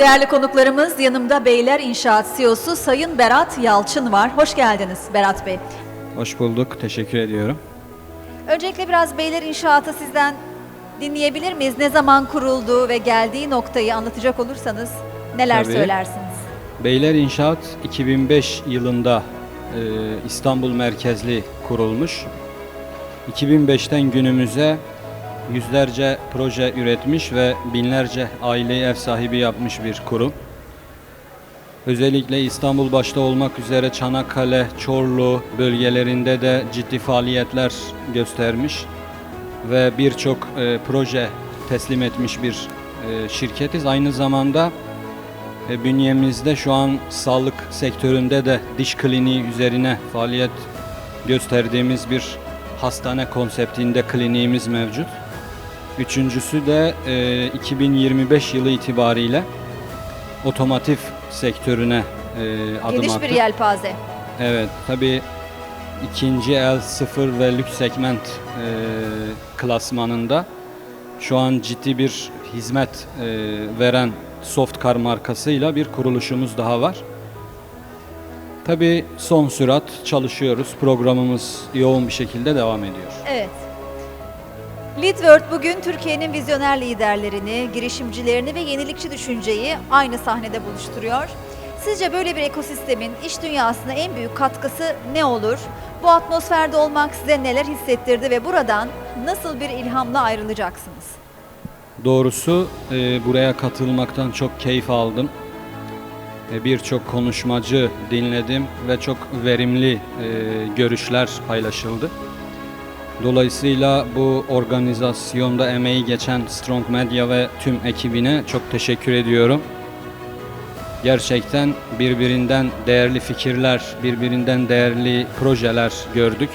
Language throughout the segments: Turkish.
Değerli konuklarımız yanımda Beyler İnşaat CEO'su Sayın Berat Yalçın var. Hoş geldiniz Berat Bey. Hoş bulduk. Teşekkür ediyorum. Öncelikle biraz Beyler İnşaatı sizden dinleyebilir miyiz? Ne zaman kuruldu ve geldiği noktayı anlatacak olursanız neler Tabii. söylersiniz? Beyler İnşaat 2005 yılında e, İstanbul merkezli kurulmuş. 2005'ten günümüze yüzlerce proje üretmiş ve binlerce aileyi ev sahibi yapmış bir kurum. Özellikle İstanbul başta olmak üzere Çanakkale, Çorlu bölgelerinde de ciddi faaliyetler göstermiş ve birçok e, proje teslim etmiş bir e, şirketiz. Aynı zamanda e, bünyemizde şu an sağlık sektöründe de diş kliniği üzerine faaliyet gösterdiğimiz bir hastane konseptinde kliniğimiz mevcut. Üçüncüsü de e, 2025 yılı itibariyle otomotiv sektörüne e, adım Geniş bir attık. yelpaze. Evet, tabii ikinci el sıfır ve lüks segment e, klasmanında şu an ciddi bir hizmet e, veren Softcar markasıyla bir kuruluşumuz daha var. Tabii son sürat çalışıyoruz. Programımız yoğun bir şekilde devam ediyor. Evet. Leadworld bugün Türkiye'nin vizyoner liderlerini, girişimcilerini ve yenilikçi düşünceyi aynı sahnede buluşturuyor. Sizce böyle bir ekosistemin iş dünyasına en büyük katkısı ne olur? Bu atmosferde olmak size neler hissettirdi ve buradan nasıl bir ilhamla ayrılacaksınız? Doğrusu e, buraya katılmaktan çok keyif aldım. E, Birçok konuşmacı dinledim ve çok verimli e, görüşler paylaşıldı. Dolayısıyla bu organizasyonda emeği geçen Strong Media ve tüm ekibine çok teşekkür ediyorum. Gerçekten birbirinden değerli fikirler, birbirinden değerli projeler gördük.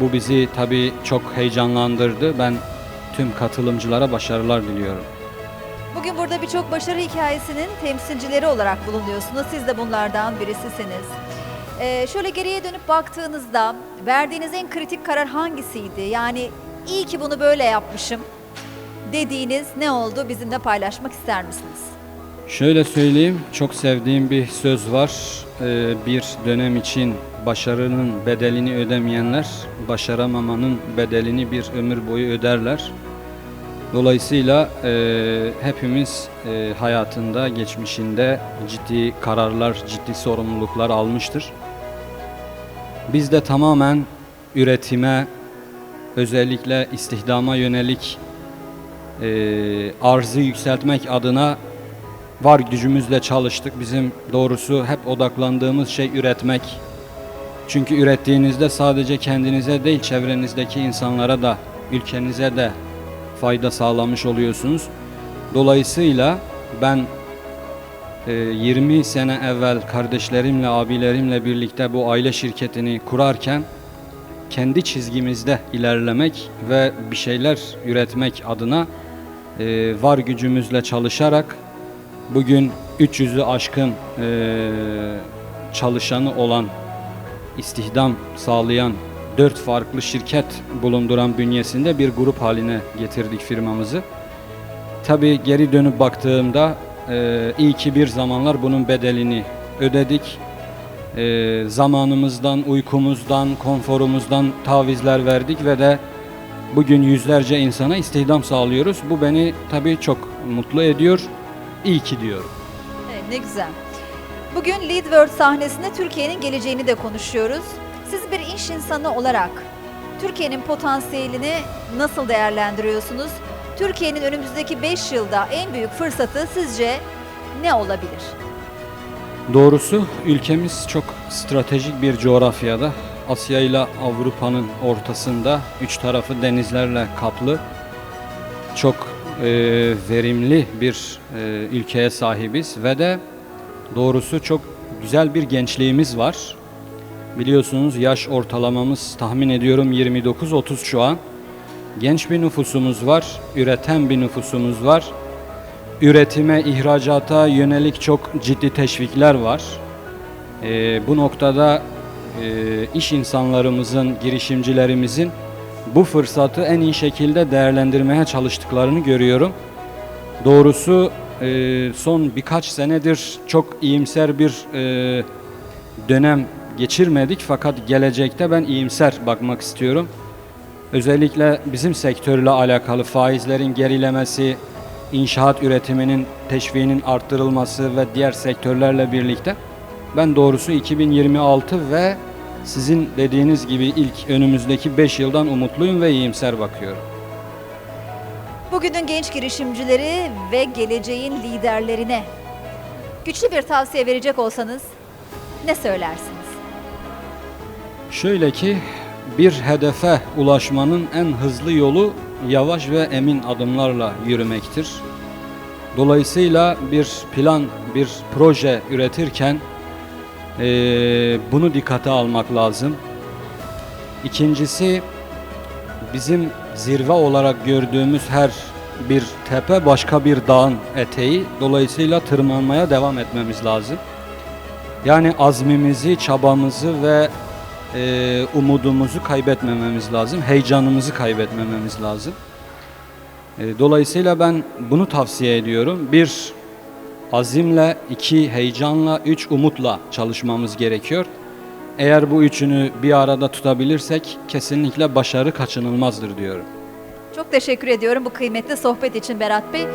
Bu bizi tabii çok heyecanlandırdı. Ben tüm katılımcılara başarılar diliyorum. Bugün burada birçok başarı hikayesinin temsilcileri olarak bulunuyorsunuz. Siz de bunlardan birisisiniz. Ee, şöyle geriye dönüp baktığınızda verdiğiniz en kritik karar hangisiydi? Yani iyi ki bunu böyle yapmışım dediğiniz ne oldu bizimle paylaşmak ister misiniz? Şöyle söyleyeyim, çok sevdiğim bir söz var. Ee, bir dönem için başarının bedelini ödemeyenler, başaramamanın bedelini bir ömür boyu öderler. Dolayısıyla e, hepimiz e, hayatında, geçmişinde ciddi kararlar, ciddi sorumluluklar almıştır. Biz de tamamen üretime, özellikle istihdama yönelik e, arzı yükseltmek adına var gücümüzle çalıştık. Bizim doğrusu hep odaklandığımız şey üretmek. Çünkü ürettiğinizde sadece kendinize değil çevrenizdeki insanlara da ülkenize de fayda sağlamış oluyorsunuz. Dolayısıyla ben 20 sene evvel kardeşlerimle, abilerimle birlikte bu aile şirketini kurarken kendi çizgimizde ilerlemek ve bir şeyler üretmek adına e, var gücümüzle çalışarak bugün 300'ü aşkın e, çalışanı olan istihdam sağlayan dört farklı şirket bulunduran bünyesinde bir grup haline getirdik firmamızı. Tabii geri dönüp baktığımda e, iyi ki bir zamanlar bunun bedelini ödedik. E, zamanımızdan, uykumuzdan, konforumuzdan tavizler verdik ve de bugün yüzlerce insana istihdam sağlıyoruz. Bu beni tabii çok mutlu ediyor. İyi ki diyorum. Evet, ne güzel. Bugün Lead World sahnesinde Türkiye'nin geleceğini de konuşuyoruz. Siz bir iş insanı olarak Türkiye'nin potansiyelini nasıl değerlendiriyorsunuz? Türkiye'nin önümüzdeki 5 yılda en büyük fırsatı sizce ne olabilir? Doğrusu ülkemiz çok stratejik bir coğrafyada. Asya ile Avrupa'nın ortasında üç tarafı denizlerle kaplı. Çok e, verimli bir e, ülkeye sahibiz ve de doğrusu çok güzel bir gençliğimiz var. Biliyorsunuz yaş ortalamamız tahmin ediyorum 29-30 şu an. Genç bir nüfusumuz var, üreten bir nüfusumuz var. Üretime, ihracata yönelik çok ciddi teşvikler var. Ee, bu noktada e, iş insanlarımızın, girişimcilerimizin bu fırsatı en iyi şekilde değerlendirmeye çalıştıklarını görüyorum. Doğrusu e, son birkaç senedir çok iyimser bir e, dönem geçirmedik fakat gelecekte ben iyimser bakmak istiyorum. Özellikle bizim sektörle alakalı faizlerin gerilemesi, inşaat üretiminin teşviğinin arttırılması ve diğer sektörlerle birlikte ben doğrusu 2026 ve sizin dediğiniz gibi ilk önümüzdeki 5 yıldan umutluyum ve iyimser bakıyorum. Bugünün genç girişimcileri ve geleceğin liderlerine güçlü bir tavsiye verecek olsanız ne söylersiniz? Şöyle ki bir hedefe ulaşmanın en hızlı yolu yavaş ve emin adımlarla yürümektir. Dolayısıyla bir plan, bir proje üretirken eee, bunu dikkate almak lazım. İkincisi bizim zirve olarak gördüğümüz her bir tepe başka bir dağın eteği. Dolayısıyla tırmanmaya devam etmemiz lazım. Yani azmimizi, çabamızı ve e, umudumuzu kaybetmememiz lazım. Heyecanımızı kaybetmememiz lazım. E, dolayısıyla ben bunu tavsiye ediyorum. Bir, azimle, iki, heyecanla, üç, umutla çalışmamız gerekiyor. Eğer bu üçünü bir arada tutabilirsek kesinlikle başarı kaçınılmazdır diyorum. Çok teşekkür ediyorum bu kıymetli sohbet için Berat Bey.